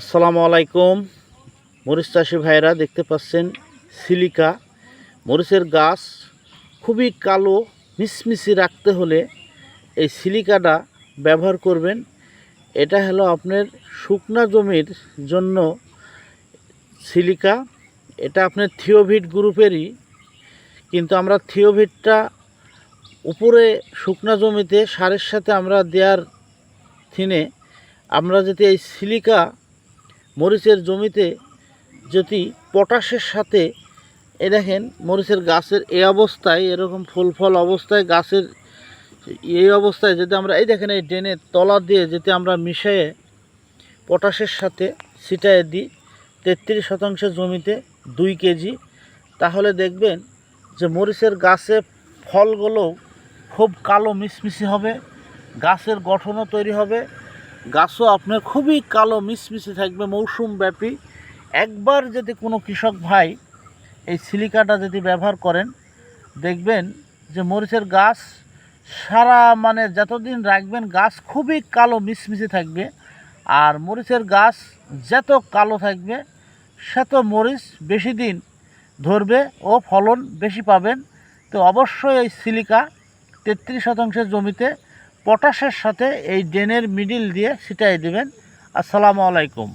আসসালামু আলাইকুম। মরিচ চাষি ভাইরা দেখতে পাচ্ছেন সিলিকা। মরিচের গাছ খুবই কালো, মিসমিসি রাখতে হলে এই সিলিকাটা ব্যবহার করবেন। এটা হলো আপনার শুকনা জমির জন্য সিলিকা। এটা আপনার থিওভিট গ্রুপেরই, কিন্তু আমরা থিওভিটটা উপরে শুকনা জমিতে সারের সাথে আমরা দেওয়ার থিনে আমরা যদি এই সিলিকা মরিচের জমিতে যদি পটাশের সাথে, এ দেখেন মরিচের গাছের এই অবস্থায়, এরকম ফুল ফল অবস্থায়, গাছের এই অবস্থায় যদি আমরা, এই দেখেন এই ড্রেনের তলা দিয়ে যদি আমরা মিশিয়ে পটাশের সাথে ছিটায় দিই, তেত্রিশ শতাংশ জমিতে দুই কেজি, তাহলে দেখবেন যে মরিচের গাছে ফলগুলো খুব কালো মিশমিশি হবে, গাছের গঠনও তৈরি হবে গাছও আপনার খুবই কালো মিশমিশি থাকবে মৌসুম ব্যাপী একবার যদি কোনো কৃষক ভাই এই সিলিকাটা যদি ব্যবহার করেন, দেখবেন যে মরিচের গাছ সারা মানে যতদিন রাখবেন, গাছ খুবই কালো মিশমিশি থাকবে। আর মরিচের গাছ যত কালো থাকবে, সেত মরিচ বেশি দিন ধরবে ও ফলন বেশি পাবেন। তো অবশ্যই এই সিলিকা তেত্রিশ শতাংশের জমিতে পটাশের সাথে এই ড্রেনের মিডিল দিয়ে ছিটাই দেবেন। আসসালামু আলাইকুম।